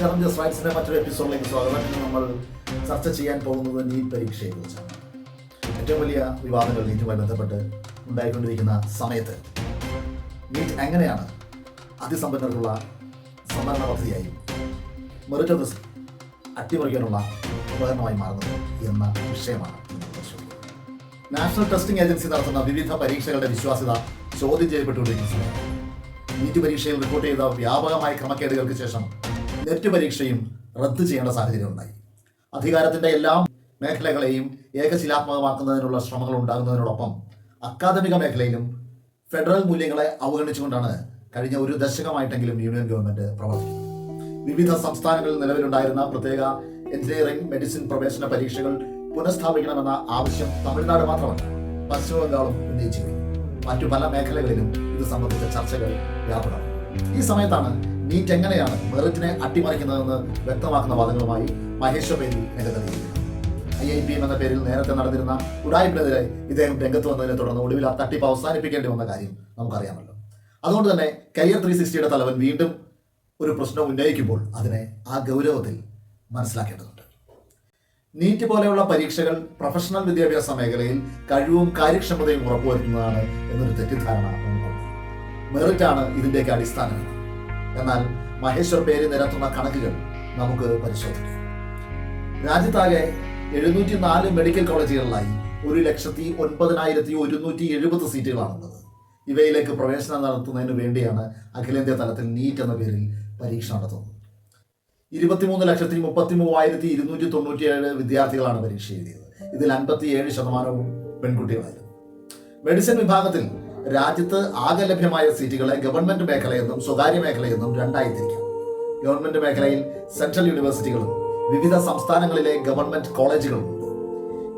Just റൈറ്റ്സിന്റെ മറ്റൊരു എപ്പിസോഡിലേക്ക് സ്വാഗതം. ഇന്ന് നമ്മൾ ചർച്ച ചെയ്യാൻ പോകുന്നത് നീറ്റ് പരീക്ഷയെ കുറിച്ചാണ് ഏറ്റവും വലിയ വിവാദങ്ങൾ നീറ്റുമായി ബന്ധപ്പെട്ട് ഉണ്ടായിക്കൊണ്ടിരിക്കുന്ന സമയത്ത് നീറ്റ് എങ്ങനെയാണ് അതിസമ്പന്നർക്കുള്ള സംവരണ പദ്ധതിയായി മെറിറ്റ് ഓഫ് അട്ടിമറിക്കാനുള്ള ഉപകരണമായി മാറുന്നത് എന്ന വിഷയമാണ് നാഷണൽ ടെസ്റ്റിംഗ് ഏജൻസി നടത്തുന്ന വിവിധ പരീക്ഷകളുടെ വിശ്വാസ്യത ചോദ്യം ചെയ്യപ്പെട്ടുകൊണ്ടിരിക്കുന്ന നീറ്റ് പരീക്ഷയിൽ റിപ്പോർട്ട് ചെയ്ത വ്യാപകമായ ക്രമക്കേടുകൾക്ക് ശേഷം നെറ്റ് പരീക്ഷയും റദ്ദ് ചെയ്യേണ്ട സാഹചര്യം ഉണ്ടായി. അധികാരത്തിന്റെ എല്ലാ മേഖലകളെയും ഏകശിലാത്മകമാക്കുന്നതിനുള്ള ശ്രമങ്ങൾ ഉണ്ടാകുന്നതിനോടൊപ്പം അക്കാദമിക മേഖലയിലും ഫെഡറൽ മൂല്യങ്ങളെ അവഗണിച്ചുകൊണ്ടാണ് കഴിഞ്ഞ ഒരു ദശകമായിട്ടെങ്കിലും യൂണിയൻ ഗവൺമെന്റ് പ്രവർത്തിക്കുന്നത്. വിവിധ സംസ്ഥാനങ്ങളിൽ നിലവിലുണ്ടായിരുന്ന പ്രത്യേക എഞ്ചിനീയറിംഗ് മെഡിസിൻ പ്രവേശന പരീക്ഷകൾ പുനഃസ്ഥാപിക്കണമെന്ന ആവശ്യം തമിഴ്നാട് മാത്രമല്ല പശ്ചിമ ബംഗാളും ഉന്നയിച്ചു മറ്റു പല മേഖലകളിലും ഇത് സംബന്ധിച്ച ചർച്ചകൾ വ്യാപകമാണ്. ഈ സമയത്താണ് നീറ്റ് എങ്ങനെയാണ് മെറിറ്റിനെ അട്ടിമറിക്കുന്നതെന്ന് വ്യക്തമാക്കുന്ന വാദങ്ങളുമായി മഹേശ്വർ ബേദി രംഗത്ത് ഐ ഐ പി എം എന്ന പേരിൽ നേരത്തെ നടന്നിരുന്ന ഉടായ്പിനെതിരെ ഇദ്ദേഹം രംഗത്ത് വന്നതിനെ തുടർന്ന് ഒടുവിൽ ആ തട്ടിപ്പ് അവസാനിപ്പിക്കേണ്ടി വന്ന കാര്യം നമുക്കറിയാമല്ലോ. അതുകൊണ്ട് തന്നെ കരിയർ ത്രീ സിക്സ്റ്റിയുടെ തലവൻ വീണ്ടും ഒരു പ്രശ്നം ഉന്നയിക്കുമ്പോൾ അതിനെ ആ ഗൗരവത്തിൽ മനസ്സിലാക്കേണ്ടതുണ്ട്. നീറ്റ് പോലെയുള്ള പരീക്ഷകൾ പ്രൊഫഷണൽ വിദ്യാഭ്യാസ മേഖലയിൽ കഴിവും കാര്യക്ഷമതയും ഉറപ്പുവരുത്തുന്നതാണ് എന്നൊരു തെറ്റിദ്ധാരണ മെറിറ്റാണ് ഇതിന്റെയൊക്കെ അടിസ്ഥാനം. എന്നാൽ മഹേശ്വർ പേര് നിരത്തുന്ന കണക്കുകൾ നമുക്ക് പരിശോധിക്കാം. രാജ്യത്താകെ എഴുന്നൂറ്റി നാല് മെഡിക്കൽ കോളേജുകളിലായി ഒരു ലക്ഷത്തി ഒൻപതിനായിരത്തി ഒരുന്നൂറ്റി എഴുപത് സീറ്റുകളാണുള്ളത്. ഇവയിലേക്ക് പ്രവേശനം നടത്തുന്നതിന് വേണ്ടിയാണ് അഖിലേന്ത്യാ തലത്തിൽ നീറ്റ് എന്ന പേരിൽ പരീക്ഷ നടത്തുന്നത്. ഇരുപത്തിമൂന്ന് ലക്ഷത്തി മുപ്പത്തി മൂവായിരത്തി ഇരുന്നൂറ്റി തൊണ്ണൂറ്റിയേഴ് വിദ്യാർത്ഥികളാണ് പരീക്ഷ എഴുതിയത് ഇതിൽ അൻപത്തി ഏഴ് ശതമാനവും പെൺകുട്ടികളായിരുന്നു. മെഡിസിൻ വിഭാഗത്തിൽ രാജ്യത്ത് ആകെ ലഭ്യമായ സീറ്റുകളെ ഗവൺമെന്റ് മേഖലയെന്നും സ്വകാര്യ മേഖലയെന്നും രണ്ടായി തിരിക്കാം. ഗവൺമെന്റ് മേഖലയിൽ സെൻട്രൽ യൂണിവേഴ്സിറ്റികളും വിവിധ സംസ്ഥാനങ്ങളിലെ ഗവൺമെന്റ് കോളേജുകളും ഉണ്ട്.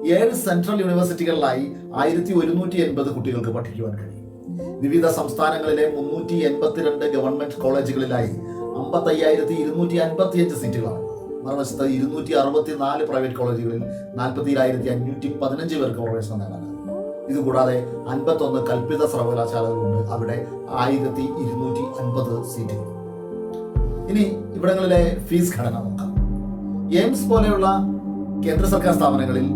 ഏഴ് സെൻട്രൽ യൂണിവേഴ്സിറ്റികളിലായി ആയിരത്തി ഒരുന്നൂറ്റി എൺപത് കുട്ടികൾക്ക് പഠിക്കുവാൻ കഴിയും. വിവിധ സംസ്ഥാനങ്ങളിലെ മുന്നൂറ്റി എൺപത്തിരണ്ട് ഗവൺമെന്റ് കോളേജുകളിലായി അമ്പത്തയ്യായിരത്തി ഇരുന്നൂറ്റി അൻപത്തി അഞ്ച് സീറ്റുകളാണ്. മറുവശത്ത് ഇരുന്നൂറ്റി അറുപത്തി നാല് പ്രൈവറ്റ് കോളേജുകളിൽ നാൽപ്പത്തിരായിരത്തി അഞ്ഞൂറ്റി പതിനഞ്ച് പേർക്ക് പ്രവേശനം നേടാനാണ് ഇതുകൂടാതെ അൻപത്തൊന്ന് കൽപ്പിത സർവകലാശാലകളുണ്ട്. അവിടെ ആയിരത്തി ഇരുന്നൂറ്റി അൻപത് സീറ്റുകൾ. ഇനി ഇവിടങ്ങളിലെ ഫീസ് ഘടന നോക്കാം. എയിംസ് പോലെയുള്ള കേന്ദ്ര സർക്കാർ സ്ഥാപനങ്ങളിൽ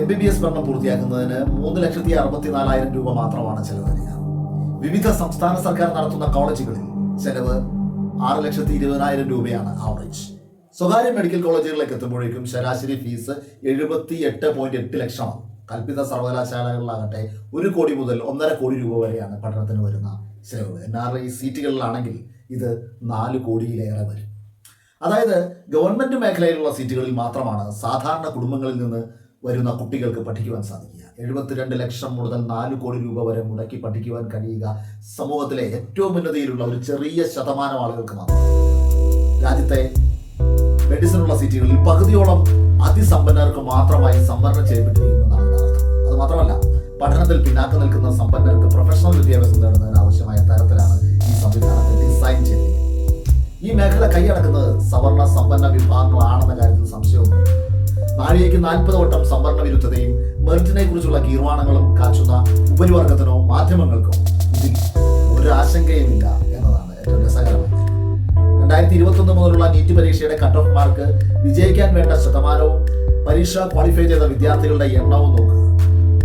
എം ബി ബി എസ് പഠനം പൂർത്തിയാക്കുന്നതിന് മൂന്ന് ലക്ഷത്തി അറുപത്തി നാലായിരം രൂപ മാത്രമാണ് ചെലവ് വരിക വിവിധ സംസ്ഥാന സർക്കാർ നടത്തുന്ന കോളേജുകളിൽ ചെലവ് ആറ് ലക്ഷത്തി ഇരുപതിനായിരം രൂപയാണ് ആവറേജ് സ്വകാര്യ മെഡിക്കൽ കോളേജുകളിലേക്ക് എത്തുമ്പോഴേക്കും ശരാശരി ഫീസ് എഴുപത്തി എട്ട് പോയിന്റ് എട്ട് ലക്ഷമാണ്. കൽപ്പിത സർവകലാശാലകളിലാകട്ടെ ഒരു കോടി മുതൽ ഒന്നര കോടി രൂപ വരെയാണ് പഠനത്തിന് വരുന്ന ചെലവ്. എൻ ആർ ഐ സീറ്റുകളിലാണെങ്കിൽ ഇത് നാല് കോടിയിലേറെ വരും. അതായത് ഗവൺമെന്റ് മേഖലയിലുള്ള സീറ്റുകളിൽ മാത്രമാണ് സാധാരണ കുടുംബങ്ങളിൽ നിന്ന് വരുന്ന കുട്ടികൾക്ക് പഠിക്കുവാൻ സാധിക്കുക. എഴുപത്തിരണ്ട് ലക്ഷം മുതൽ നാല് കോടി രൂപ വരെ മുടക്കി പഠിക്കുവാൻ കഴിയുക സമൂഹത്തിലെ ഏറ്റവും ഉന്നതിയിലുള്ള ഒരു ചെറിയ ശതമാനം ആളുകൾക്ക് മാത്രം. രാജ്യത്തെ മെഡിസിനുള്ള സീറ്റുകളിൽ പകുതിയോളം അതിസമ്പന്നർക്ക് മാത്രമായി സംവരണം ചെയ്യപ്പെട്ടിരിക്കുന്നതാണ് പഠനത്തിൽ പിന്നാക്കം നിൽക്കുന്ന സമ്പന്നർക്ക് പ്രൊഫഷണൽ വിദ്യാഭ്യാസം നേടുന്നതിന് ആവശ്യമായ തരത്തിലാണ് ഈ സംവിധാനത്തെ ഡിസൈൻ ചെയ്തത്. ഈ മേഖല കൈയടക്കുന്നത് സവർണ സമ്പന്ന വിഭാഗങ്ങളാണെന്ന കാര്യത്തിൽ സംശയവും നാഴികയ്ക്ക് നാൽപ്പത് വട്ടം സംവരണ വിരുദ്ധതയും മെറിറ്റിനെ കുറിച്ചുള്ള കീർവാണങ്ങളും കാച്ചുന്ന ഉപരിവർഗത്തിനോ മാധ്യമങ്ങൾക്കോ ഇതിൽ ഒരു ആശങ്കയുമില്ല എന്നതാണ് ഏറ്റവും രസകരമായത് രണ്ടായിരത്തി ഇരുപത്തൊന്ന് മുതലുള്ള നീറ്റ് പരീക്ഷയുടെ കട്ട് ഓഫ് മാർക്ക് വിജയിക്കാൻ വേണ്ട ശതമാനവും പരീക്ഷ ക്വാളിഫൈ ചെയ്ത വിദ്യാർത്ഥികളുടെ എണ്ണവും നോക്കുക.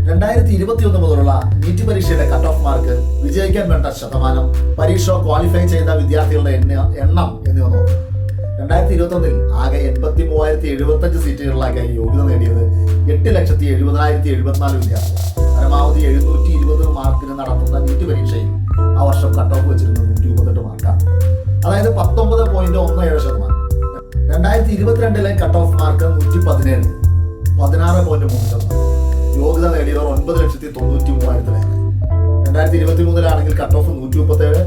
രണ്ടായിരത്തി ഇരുപത്തി ഒന്ന് മുതലുള്ള നീറ്റ് പരീക്ഷയുടെ കട്ട് ഓഫ് മാർക്ക് വിജയിക്കാൻ വേണ്ട ശതമാനം പരീക്ഷ ക്വാളിഫൈ ചെയ്ത വിദ്യാർത്ഥികളുടെ എണ്ണ എണ്ണം എന്നിവ നോക്കുക രണ്ടായിരത്തി ഇരുപത്തൊന്നിൽ ആകെ എൺപത്തി മൂവായിരത്തി എഴുപത്തഞ്ച് സീറ്റുകളിലായി യോഗ്യത നേടിയത് എട്ട് ലക്ഷത്തി എഴുപതിനായിരത്തി എഴുപത്തിനാല് വിദ്യാർത്ഥികൾ. പരമാവധി എഴുന്നൂറ്റി ഇരുപത് മാർക്കിന് നടത്തുന്ന നീറ്റ് പരീക്ഷയിൽ ആ വർഷം കട്ട് ഓഫ് വെച്ചിരുന്നത് നൂറ്റി മുപ്പത്തെട്ട് മാർക്കാണ്. അതായത് പത്തൊമ്പത് പോയിന്റ് ഒന്ന് ഏഴ് ശതമാനം. രണ്ടായിരത്തി ഇരുപത്തിരണ്ടിലെ കട്ട് ഓഫ് മാർക്ക് നൂറ്റി പതിനേഴ് പതിനാറ് പോയിന്റ് മൂന്ന് ശതമാനം. യോഗ്യത നേടിയവർ ഒൻപത് ലക്ഷത്തി തൊണ്ണൂറ്റി മൂവായിരത്തിലേറെ രണ്ടായിരത്തി ഇരുപത്തി മൂന്നിലാണെങ്കിൽ കട്ട് ഓഫ് നൂറ്റി മുപ്പത്തേഴ്.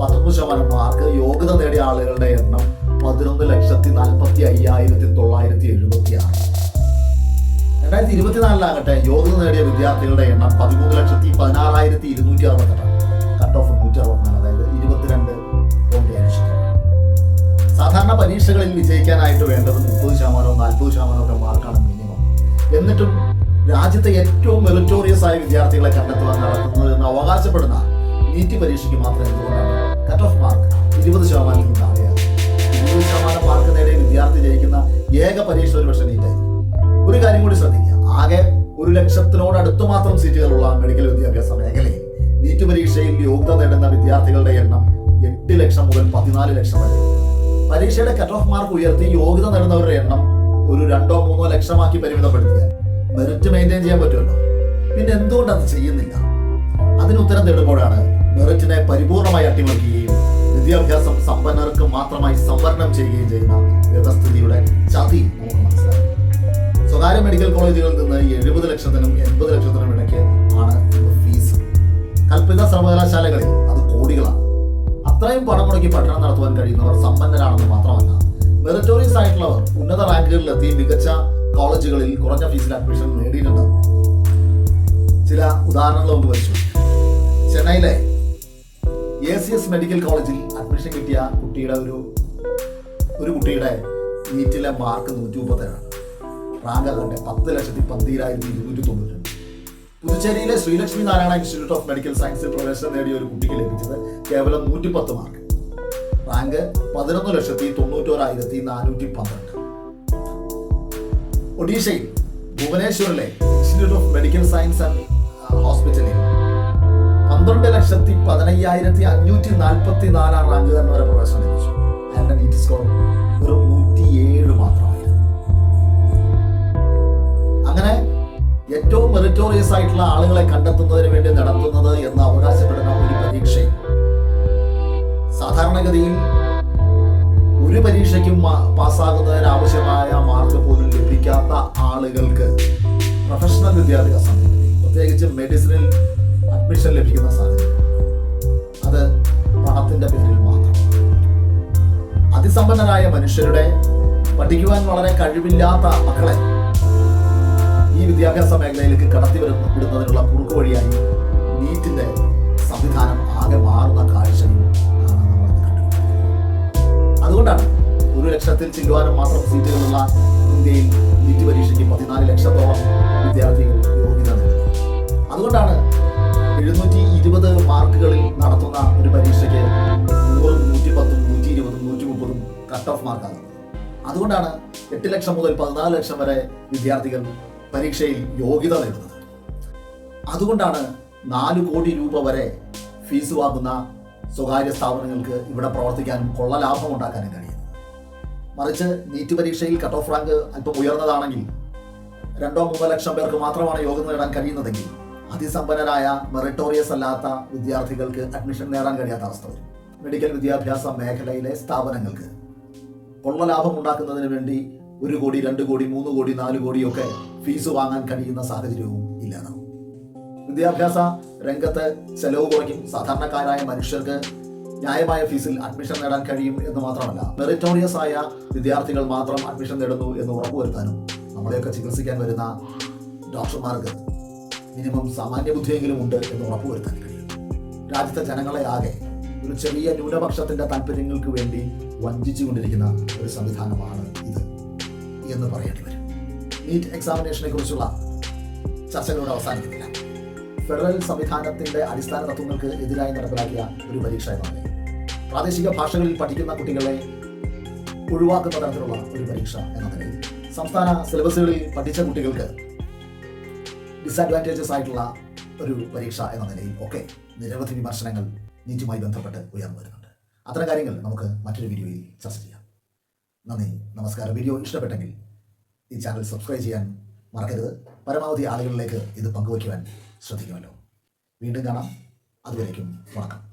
പത്തൊമ്പത് ശതമാനം മാർക്ക് യോഗ്യത നേടിയ ആളുകളുടെ എണ്ണം പതിനൊന്ന് ലക്ഷത്തി നാൽപ്പത്തി അയ്യായിരത്തി തൊള്ളായിരത്തി എഴുപത്തി ആറ് രണ്ടായിരത്തി ഇരുപത്തിനാലിലാകട്ടെ യോഗ്യത നേടിയ വിദ്യാർത്ഥികളുടെ എണ്ണം പതിമൂന്ന് ലക്ഷത്തി പതിനാറായിരത്തി ഇരുന്നൂറ്റി അറുപത്തെട്ടാണ് കട്ട് ഓഫ് നൂറ്റി അറുപത്തിനാല് അതായത് ഇരുപത്തിരണ്ട് സാധാരണ പരീക്ഷകളിൽ വിജയിക്കാനായിട്ട് വേണ്ടത് മുപ്പത് ശതമാനവും നാൽപ്പത് ശതമാനവും ഒക്കെ മാർക്കാണ് മിനിമം എന്നിട്ടും രാജ്യത്തെ ഏറ്റവും മെറിറ്റോറിയസ് ആയ വിദ്യാർത്ഥികളെ കണ്ടെത്തുവാൻ നടത്തുന്നത് എന്ന് അവകാശപ്പെടുന്ന നീറ്റ് പരീക്ഷയ്ക്ക് മാത്രം എന്തുകൊണ്ടാണ്? കട്ട് ഓഫ് മാർക്ക് ഇരുപത് ശതമാനത്തിൽ താഴെയാണ് ഇരുപത് ശതമാനം മാർക്ക് നേടിയ വിദ്യാർത്ഥി ജയിക്കുന്ന ഏക പരീക്ഷ ഒരു പക്ഷേ നീറ്റായി ഒരു കാര്യം കൂടി ശ്രദ്ധിക്കുക. ആകെ ഒരു ലക്ഷത്തിനോട് അടുത്ത് മാത്രം സീറ്റുകളുള്ള മെഡിക്കൽ വിദ്യാഭ്യാസ മേഖലയിൽ നീറ്റ് പരീക്ഷയിൽ യോഗ്യത നേടുന്ന വിദ്യാർത്ഥികളുടെ എണ്ണം എട്ട് ലക്ഷം മുതൽ പതിനാല് ലക്ഷം വരെ. പരീക്ഷയുടെ കട്ട് ഓഫ് മാർക്ക് ഉയർത്തി യോഗ്യത നേടുന്നവരുടെ എണ്ണം ഒരു രണ്ടോ മൂന്നോ ലക്ഷമാക്കി പരിമിതപ്പെടുത്തിയാൽ മെറിറ്റ് മെയിന്റെയിൻ ചെയ്യാൻ പറ്റുമല്ലോ? പിന്നെ എന്തുകൊണ്ട് അത് ചെയ്യുന്നില്ല? അതിന് ഉത്തരം തേടുമ്പോഴാണ് മെറിറ്റിനെ പരിപൂർണമായി അട്ടിമറിക്കുകയും വിദ്യാഭ്യാസം സമ്പന്നർക്ക് മാത്രമായി സംവരണം ചെയ്യുകയും ചെയ്യുന്ന വ്യവസ്ഥിതിയുടെ ചതി സ്വകാര്യ മെഡിക്കൽ കോളേജുകളിൽ നിന്ന് എഴുപത് ലക്ഷത്തിനും എൺപത് ലക്ഷത്തിനും ഇടയ്ക്ക് ആണ് ഫീസ് കൽപ്പിത സർവകലാശാലകളിൽ അത് കോടികളാണ്. അത്രയും പണം മുടക്കി പഠനം നടത്തുവാൻ കഴിയുന്നവർ സമ്പന്നരാണെന്ന് മാത്രമല്ല മെറിറ്റോറിയസ് ആയിട്ടുള്ളവർ ഉന്നത റാങ്കുകളിലെത്തി മികച്ച കോളേജുകളിൽ കുറഞ്ഞ ഫീസിൽ അഡ്മിഷൻ നേടിയിട്ടുണ്ട്. ചില ഉദാഹരണങ്ങൾ നമുക്ക് വെച്ചു ചെന്നൈയിലെ എ സി എസ് മെഡിക്കൽ കോളേജിൽ അഡ്മിഷൻ കിട്ടിയ കുട്ടിയുടെ ഒരു ഒരു കുട്ടിയുടെ നീറ്റിലെ മാർക്ക് നൂറ്റി മുപ്പത്തേഴാണ് റാങ്ക് അതിന്റെ പത്ത് ലക്ഷത്തി പന്തിരായിരത്തി ഇരുന്നൂറ്റി തൊണ്ണൂറ്റി പുതുച്ചേരിയിലെ Sri Lakshmi Narayana institute of medical സയൻസിൽ പ്രവേശനം നേടിയ ഒരു കുട്ടിക്ക് ലഭിച്ചത് കേവലം നൂറ്റി പത്ത് മാർക്ക് റാങ്ക് പതിനൊന്ന് ലക്ഷത്തി തൊണ്ണൂറ്റോരായിരത്തി നാനൂറ്റി പന്ത്രണ്ട് ഒഡീഷയിൽ ഭുവനേശ്വറിലെ institute of medical science and ഹോസ്പിറ്റലിൽ പന്ത്രണ്ട് ലക്ഷത്തി പതിനയ്യായിരത്തി അഞ്ഞൂറ്റി നാൽപ്പത്തി നാലാം റാങ്കുകാരൻ വരെ പ്രവേശനം ലഭിച്ചു. അയാളുടെ നീറ്റ് സ്കോർ വെറും നൂറ്റിയേഴ് മാത്രമായിരുന്നു. അങ്ങനെ ഏറ്റവും മെറിറ്റോറിയസ് ആയിട്ടുള്ള ആളുകളെ കണ്ടെത്തുന്നതിന് വേണ്ടി നടത്തുന്നത് എന്ന് അവകാശപ്പെടുന്ന ഒരു പരീക്ഷയും സാധാരണഗതിയിൽ ഒരു പരീക്ഷയ്ക്കും പാസ്സാകുന്നതിനാവശ്യമായ മാർക്ക് പോലും ലഭിക്കാത്ത ആളുകൾക്ക് പ്രൊഫഷണൽ വിദ്യാഭ്യാസം പ്രത്യേകിച്ച് മെഡിസിനിൽ അഡ്മിഷൻ ലഭിക്കുന്ന സാഹചര്യം. അത് പണത്തിന്റെ പേരിൽ മാത്രം. അതിസമ്പന്നരായ മനുഷ്യരുടെ പഠിക്കുവാൻ വളരെ കഴിവില്ലാത്ത മക്കളെ ഈ വിദ്യാഭ്യാസ മേഖലയിലേക്ക് കടത്തി വരുന്ന വിടുന്നതിനുള്ള കുറുക്കു വഴിയായി ലക്ഷത്തിൽ ചില്ലുവാനും മാത്രം സീറ്റുകളുള്ള ഇന്ത്യയിൽ നീറ്റ് പരീക്ഷയ്ക്ക് പതിനാല് ലക്ഷത്തോളം വിദ്യാർത്ഥികൾ യോഗ്യത അതുകൊണ്ടാണ് എഴുന്നൂറ്റി ഇരുപത് മാർക്കുകളിൽ നടത്തുന്ന ഒരു പരീക്ഷയ്ക്ക് നൂറും നൂറ്റി പത്തും നൂറ്റി ഇരുപതും നൂറ്റി മുപ്പതും കട്ട് ഓഫ് മാർക്കാകുന്നത് അതുകൊണ്ടാണ് എട്ട് ലക്ഷം മുതൽ പതിനാല് ലക്ഷം വരെ വിദ്യാർത്ഥികൾ പരീക്ഷയിൽ യോഗ്യത നേടുന്നത്. അതുകൊണ്ടാണ് നാല് കോടി രൂപ വരെ ഫീസ് വാങ്ങുന്ന സ്വകാര്യ സ്ഥാപനങ്ങൾക്ക് ഇവിടെ പ്രവർത്തിക്കാനും കൊള്ള ലാഭം ഉണ്ടാക്കാനും കഴിയുന്നത്. മറിച്ച് നീറ്റ് പരീക്ഷയിൽ കട്ട് ഓഫ് റാങ്ക് അല്പം ഉയർന്നതാണെങ്കിൽ രണ്ടോ മൂന്നോ ലക്ഷം പേർക്ക് മാത്രമാണ് യോഗ്യത നേടാൻ കഴിയുന്നതെങ്കിൽ അതിസമ്പന്നരായ മെറിറ്റോറിയസ് അല്ലാത്ത വിദ്യാർത്ഥികൾക്ക് അഡ്മിഷൻ നേടാൻ കഴിയാത്ത അവസ്ഥ വരും. മെഡിക്കൽ വിദ്യാഭ്യാസ മേഖലയിലെ സ്ഥാപനങ്ങൾക്ക് കൊള്ള ലാഭം ഉണ്ടാക്കുന്നതിന് വേണ്ടി ഒരു കോടി രണ്ട് കോടി മൂന്ന് കോടി നാല് കോടിയൊക്കെ ഫീസ് വാങ്ങാൻ കഴിയുന്ന സാഹചര്യവും ഇല്ലാതാവും വിദ്യാഭ്യാസ രംഗത്ത് ചെലവ് കുറയ്ക്കും. സാധാരണക്കാരായ മനുഷ്യർക്ക് ന്യായമായ ഫീസിൽ അഡ്മിഷൻ നേടാൻ കഴിയും എന്ന് മാത്രമല്ല മെറിറ്റോറിയസ് ആയ വിദ്യാർത്ഥികൾ മാത്രം അഡ്മിഷൻ നേടുന്നു എന്ന് ഉറപ്പുവരുത്താനും നമ്മളെയൊക്കെ ചികിത്സിക്കാൻ വരുന്ന ഡോക്ടർമാർക്ക് മിനിമം സാമാന്യ ബുദ്ധിയെങ്കിലും ഉണ്ട് എന്ന് ഉറപ്പുവരുത്താൻ കഴിയും. രാജ്യത്തെ ജനങ്ങളെ ആകെ ഒരു ചെറിയ ന്യൂനപക്ഷത്തിന്റെ താല്പര്യങ്ങൾക്ക് വേണ്ടി വഞ്ചിച്ചുകൊണ്ടിരിക്കുന്ന ഒരു സംവിധാനമാണ് ഇത് എന്ന് പറയേണ്ടി വരും. നീറ്റ് എക്സാമിനേഷനെ കുറിച്ചുള്ള ചർച്ചകളോട് അവസാനിക്കുന്നില്ല ഫെഡറൽ സംവിധാനത്തിന്റെ അടിസ്ഥാന തത്വങ്ങൾക്ക് എതിരായി നടപ്പിലാക്കിയ ഒരു പരീക്ഷ എന്നാണ്. പ്രാദേശിക ഭാഷകളിൽ പഠിക്കുന്ന കുട്ടികളെ ഒഴിവാക്കുന്ന തരത്തിലുള്ള ഒരു പരീക്ഷ എന്ന നിലയിൽ. സംസ്ഥാന സിലബസുകളിൽ പഠിച്ച കുട്ടികൾക്ക് ഡിസഡ്വാന്റേജസ് ആയിട്ടുള്ള ഒരു പരീക്ഷ എന്ന നിലയിൽ ഒക്കെ നിരവധി വിമർശനങ്ങൾ നീറ്റുമായി ബന്ധപ്പെട്ട് ഉയർന്നു വരുന്നുണ്ട്. അത്തരം കാര്യങ്ങൾ നമുക്ക് മറ്റൊരു വീഡിയോയിൽ ചർച്ച ചെയ്യാം. നന്ദി നമസ്കാരം. വീഡിയോ ഇഷ്ടപ്പെട്ടെങ്കിൽ ഈ ചാനൽ സബ്സ്ക്രൈബ് ചെയ്യാൻ മറക്കരുത്. പരമാവധി ആളുകളിലേക്ക് ഇത് പങ്കുവയ്ക്കുവാൻ ശ്രദ്ധിക്കുമല്ലോ. വീണ്ടും കാണാം. അതുവരേക്കും വണക്കം.